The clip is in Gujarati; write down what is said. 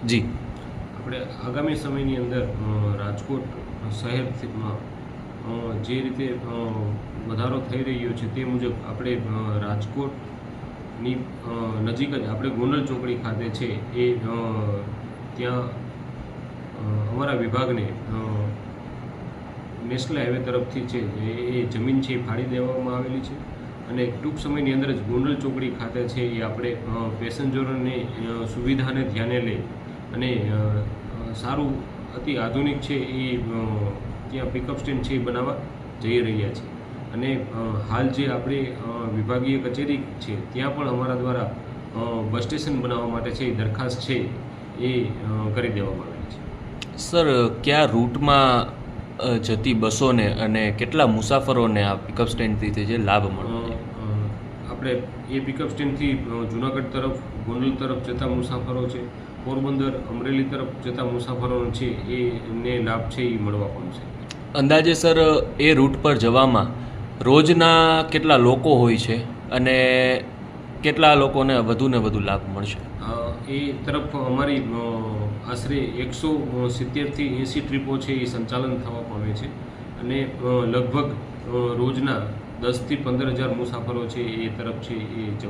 જી. આપણે આગામી સમયની અંદર રાજકોટ શહેરમાં જે રીતે વધારો થઈ રહ્યો છે તે મુજબ આપણે રાજકોટની નજીક જ આપણે ગોંડલ ચોકડી ખાતે છે એ ત્યાં અમારા વિભાગને નેશનલ હાઈવે તરફથી છે એ જમીન છે એ ફાળી દેવામાં આવેલી છે. અને ટૂંક સમયની અંદર જ ગોંડલ ચોકડી ખાતે છે એ આપણે પેસેન્જરોને સુવિધાને ધ્યાને લઈ અને સારું અતિ આધુનિક છે એ ત્યાં પિકઅપ સ્ટેન્ડ છે એ બનાવવા જઈ રહ્યા છે. અને હાલ જે આપણે વિભાગીય કચેરી છે ત્યાં પણ અમારા દ્વારા બસ સ્ટેશન બનાવવા માટે છે એ દરખાસ્ત છે એ કરી દેવામાં આવી છે. સર કયા રૂટમાં જતી બસોને અને કેટલા મુસાફરોને આ પિકઅપ સ્ટેન્ડથી જે લાભ મળે? આપણે એ પિકઅપ સ્ટેન્ડથી જુનાગઢ તરફ ગોંડલ તરફ જતા મુસાફરો છે. પોરબંદર અમરેલી તરફ જતા મુસાફરોનો છે એને લાભ છે એ મળવા પામશે અંદાજે સર એ રૂટ પર જવામાં રોજના કેટલા લોકો હોય છે અને કેટલા લોકોને વધુ ને વધુ લાભ મળશે? એ તરફ અમારી આશરે એકસો સિત્તેરથી એંસી ટ્રીપો છે એ સંચાલન થવા પામે છે. અને લગભગ રોજના દસથી પંદર હજાર મુસાફરો છે એ તરફ છે એ જવા